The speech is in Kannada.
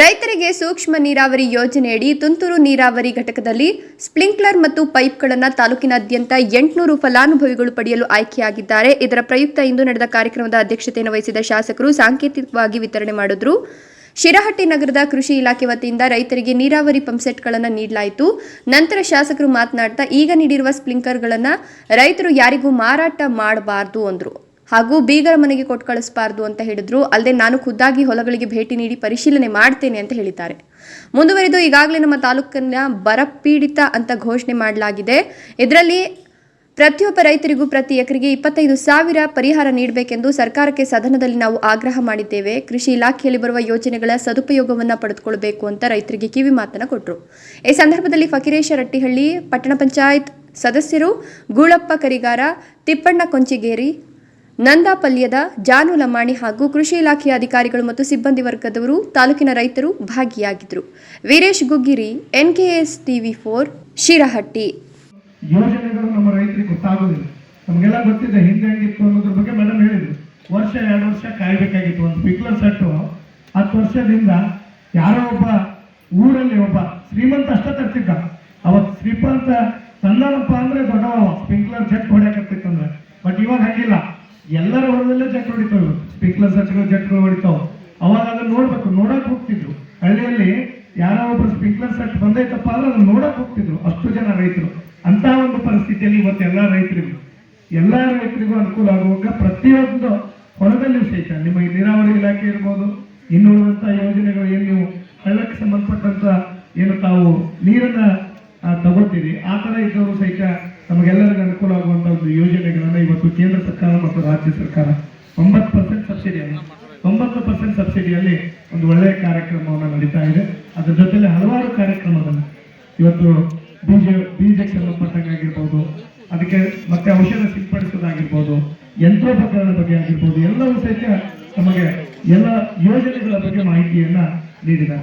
ರೈತರಿಗೆ ಸೂಕ್ಷ್ಮ ನೀರಾವರಿ ಯೋಜನೆಯಡಿ ತುಂತುರು ನೀರಾವರಿ ಘಟಕದಲ್ಲಿ ಸ್ಪ್ರಿಂಕ್ಲರ್ ಮತ್ತು ಪೈಪ್ಗಳನ್ನು ತಾಲೂಕಿನಾದ್ಯಂತ ಎಂಟುನೂರು ಫಲಾನುಭವಿಗಳು ಪಡೆಯಲು ಆಯ್ಕೆಯಾಗಿದ್ದಾರೆ. ಇದರ ಪ್ರಯುಕ್ತ ಇಂದು ನಡೆದ ಕಾರ್ಯಕ್ರಮದ ಅಧ್ಯಕ್ಷತೆಯನ್ನು ವಹಿಸಿದ ಶಾಸಕರು ಸಾಂಕೇತಿಕವಾಗಿ ವಿತರಣೆ ಮಾಡಿದ್ರು. ಶಿರಹಟ್ಟಿ ನಗರದ ಕೃಷಿ ಇಲಾಖೆ ವತಿಯಿಂದ ರೈತರಿಗೆ ನೀರಾವರಿ ಪಂಪ್ಸೆಟ್ಗಳನ್ನು ನೀಡಲಾಯಿತು. ನಂತರ ಶಾಸಕರು ಮಾತನಾಡ್ತಾ, ಈಗ ನೀಡಿರುವ ಸ್ಪ್ರಿಂಕ್ಲರ್ಗಳನ್ನು ರೈತರು ಯಾರಿಗೂ ಮಾರಾಟ ಮಾಡಬಾರದು ಅಂದರು. ಹಾಗೂ ಬೀಗರ ಮನೆಗೆ ಕೊಟ್ಟು ಕಳಿಸಬಾರ್ದು ಅಂತ ಹೇಳಿದ್ರು. ಅಲ್ಲದೆ ನಾನು ಖುದ್ದಾಗಿ ಹೊಲಗಳಿಗೆ ಭೇಟಿ ನೀಡಿ ಪರಿಶೀಲನೆ ಮಾಡ್ತೇನೆ ಅಂತ ಹೇಳಿದ್ದಾರೆ. ಮುಂದುವರಿದು ಈಗಾಗಲೇ ನಮ್ಮ ತಾಲೂಕನ್ನ ಬರಪೀಡಿತ ಅಂತ ಘೋಷಣೆ ಮಾಡಲಾಗಿದೆ. ಇದರಲ್ಲಿ ಪ್ರತಿಯೊಬ್ಬ ರೈತರಿಗೂ ಪ್ರತಿ ಎಕರೆಗೆ ಇಪ್ಪತ್ತೈದು ಸಾವಿರ ಪರಿಹಾರ ನೀಡಬೇಕೆಂದು ಸರ್ಕಾರಕ್ಕೆ ಸದನದಲ್ಲಿ ನಾವು ಆಗ್ರಹ ಮಾಡಿದ್ದೇವೆ. ಕೃಷಿ ಇಲಾಖೆಯಲ್ಲಿ ಬರುವ ಯೋಜನೆಗಳ ಸದುಪಯೋಗವನ್ನು ಪಡೆದುಕೊಳ್ಳಬೇಕು ಅಂತ ರೈತರಿಗೆ ಕಿವಿ ಮಾತನ್ನು ಕೊಟ್ಟರು ಈ ಸಂದರ್ಭದಲ್ಲಿ ಫಕೀರೇಶ ರಟ್ಟಿಹಳ್ಳಿ, ಪಟ್ಟಣ ಪಂಚಾಯತ್ ಸದಸ್ಯರು, ಗೂಳಪ್ಪ ಕರಿಗಾರ, ತಿಪ್ಪಣ್ಣ ಕೊಂಚಿಗೇರಿ ನಂದಾಪಲ್ಯದ ಜಾನು ಲಮಾಣಿ ಹಾಗೂ ಕೃಷಿ ಇಲಾಖೆಯ ಅಧಿಕಾರಿಗಳು ಮತ್ತು ಸಿಬ್ಬಂದಿ ವರ್ಗದವರು ತಾಲೂಕಿನ ರೈತರು ಭಾಗಿಯಾಗಿದ್ದರು. Veeresh Guggiri, NKS TV four, Shirahatti. ಯೋಜನೆಗಳು ನಮ್ಮ ರೈತರಿಗೆ ಗೊತ್ತಾಗೋದಿಲ್ಲ. ನಮಗೆಲ್ಲ ಗೊತ್ತಿದೆ, ಹಿಂದೆ ಹೆಂಗಿತ್ತು ಅನ್ನೋದ್ರ ಬಗ್ಗೆ ಮೇಡಮ್ ಹೇಳಿದ್ರು. ವರ್ಷ, ಎರಡು ವರ್ಷ ಕಾಯಬೇಕಾಗಿತ್ತು. ಒಂದು ಪಿಕ್ಲರ್ ಸೆಟ್ಟು ಹತ್ತು ವರ್ಷದಿಂದ ಯಾರೋ ಒಬ್ಬ ಊರಲ್ಲಿ ಒಬ್ಬ ಶ್ರೀಮಂತ ಅಷ್ಟ ತರ್ತಿದ್ದ. ಅವತ್ತು ಶ್ರೀಮಂತ ತಂದನಪ್ಪ ಎಲ್ಲರ ಹೊಲದಲ್ಲೇ ಜಟ್ ಹೊಡಿತಾವೆ ಸ್ಪ್ರಿಂಕ್ಲರ್ ಸಚ್ಗಳು ಜಟ್ಗಳು ಹೊಡಿತಾವೆ. ಅವಾಗ ಅದನ್ನ ನೋಡ್ಬೇಕು, ನೋಡಕ್ ಹೋಗ್ತಿದ್ರು. ಹಳ್ಳಿಯಲ್ಲಿ ಯಾರೋ ಒಬ್ರು ಸ್ಪಿಂಕ್ಲರ್ ಸೆಟ್ ಬಂದೈತಪ್ಪ ಅಂದ್ರೆ ಅದನ್ನ ನೋಡಕ್ ಹೋಗ್ತಿದ್ರು, ಅಷ್ಟು ಜನ ರೈತರು. ಅಂತ ಒಂದು ಪರಿಸ್ಥಿತಿಯಲ್ಲಿ ಇವತ್ತು ಎಲ್ಲ ರೈತರಿಗೂ ಎಲ್ಲ ರೈತರಿಗೂ ಅನುಕೂಲ ಆಗುವಾಗ ಪ್ರತಿಯೊಂದು ಹೊಲದಲ್ಲಿ ವಿಶೇಷ. ನಿಮ್ಮ ನೀರಾವರಿ ಇಲಾಖೆ ಇರ್ಬೋದು ಇನ್ನುಳಿದಂತ ಯೋಜನೆಗಳು ಏನು ನೀವು ಹಳ್ಳಕ್ಕೆ ಸಂಬಂಧಪಟ್ಟಂತ ಏನು ತಾವು ನೀರನ್ನ ತಗೋತೀರಿ ಆ ಥರ ಇದ್ದವರು ಸಹಿತ ನಮಗೆಲ್ಲರಿಗೂ ಅನುಕೂಲ ಆಗುವಂತ ಒಂದು ಯೋಜನೆಗಳನ್ನ ಇವತ್ತು ಕೇಂದ್ರ ಸರ್ಕಾರ ಮತ್ತು ರಾಜ್ಯ ಸರ್ಕಾರ ಒಂಬತ್ತು ಪರ್ಸೆಂಟ್ ಸಬ್ಸಿಡಿಯನ್ನು ಒಂಬತ್ತು ಪರ್ಸೆಂಟ್ ಸಬ್ಸಿಡಿಯಲ್ಲಿ ಒಂದು ಒಳ್ಳೆಯ ಕಾರ್ಯಕ್ರಮವನ್ನು ನಡೀತಾ ಇದೆ. ಅದರ ಜೊತೆಲಿ ಹಲವಾರು ಕಾರ್ಯಕ್ರಮಗಳನ್ನು ಇವತ್ತು ಬೀಜ, ಬೀಜಕ್ಕೆ ಸಂಬಂಧಪಟ್ಟಂಗಾಗಿರ್ಬೋದು, ಅದಕ್ಕೆ ಮತ್ತೆ ಔಷಧ ಸಿಂಪಡಿಸೋದಾಗಿರ್ಬೋದು ಯಂತ್ರೋಪಕರಣ ಬಗ್ಗೆ ಆಗಿರ್ಬೋದು, ಎಲ್ಲವೂ ಸಹಿತ ನಮಗೆ ಎಲ್ಲ ಯೋಜನೆಗಳ ಬಗ್ಗೆ ಮಾಹಿತಿಯನ್ನ ನೀಡಿದ್ದಾರೆ.